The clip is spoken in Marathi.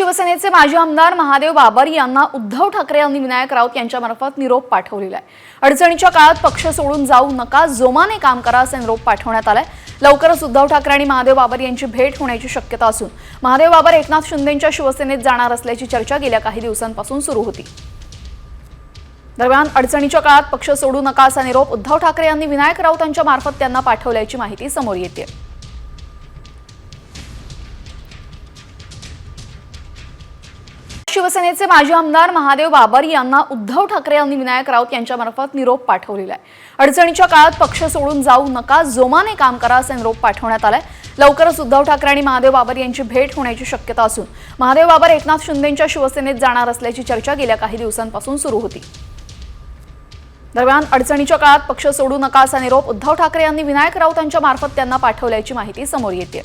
शिवसेनेचे माजी आमदार महादेव बाबर यांना उद्धव ठाकरे यांनी विनायक राऊत यांच्यामार्फत निरोप पाठवलेला आहे. अडचणीच्या काळात पक्ष सोडून जाऊ नका जोमाने काम करा असे निरोप पाठवण्यात आलाय. लवकरच उद्धव ठाकरे आणि महादेव बाबर यांची भेट होण्याची शक्यता असून महादेव बाबर एकनाथ शिंदेच्या शिवसेनेत जाणार असल्याची चर्चा गेल्या काही दिवसांपासून सुरू होती. दरम्यान अडचणीच्या काळात पक्ष सोडू नका असा निरोप उद्धव ठाकरे यांनी विनायक राऊतांच्या मार्फत त्यांना पाठवल्याची माहिती समोर येते शिवसेनेचे माजी आमदार महादेव बाबर यांना उद्धव ठाकरे यांनी विनायक राऊत यांच्यामार्फत निरोप पाठवलेला आहे. अडचणीच्या काळात पक्ष सोडून जाऊ नका जोमाने काम करा असे निरोप पाठवण्यात आलाय. लवकरच उद्धव ठाकरे आणि महादेव बाबर यांची भेट होण्याची शक्यता असून महादेव बाबर एकनाथ शिंदेच्या शिवसेनेत जाणार असल्याची चर्चा गेल्या काही दिवसांपासून सुरू होती. दरम्यान अडचणीच्या काळात पक्ष सोडू नका असा निरोप उद्धव ठाकरे यांनी विनायक राऊत यांच्या मार्फत त्यांना पाठवल्याची माहिती समोर येते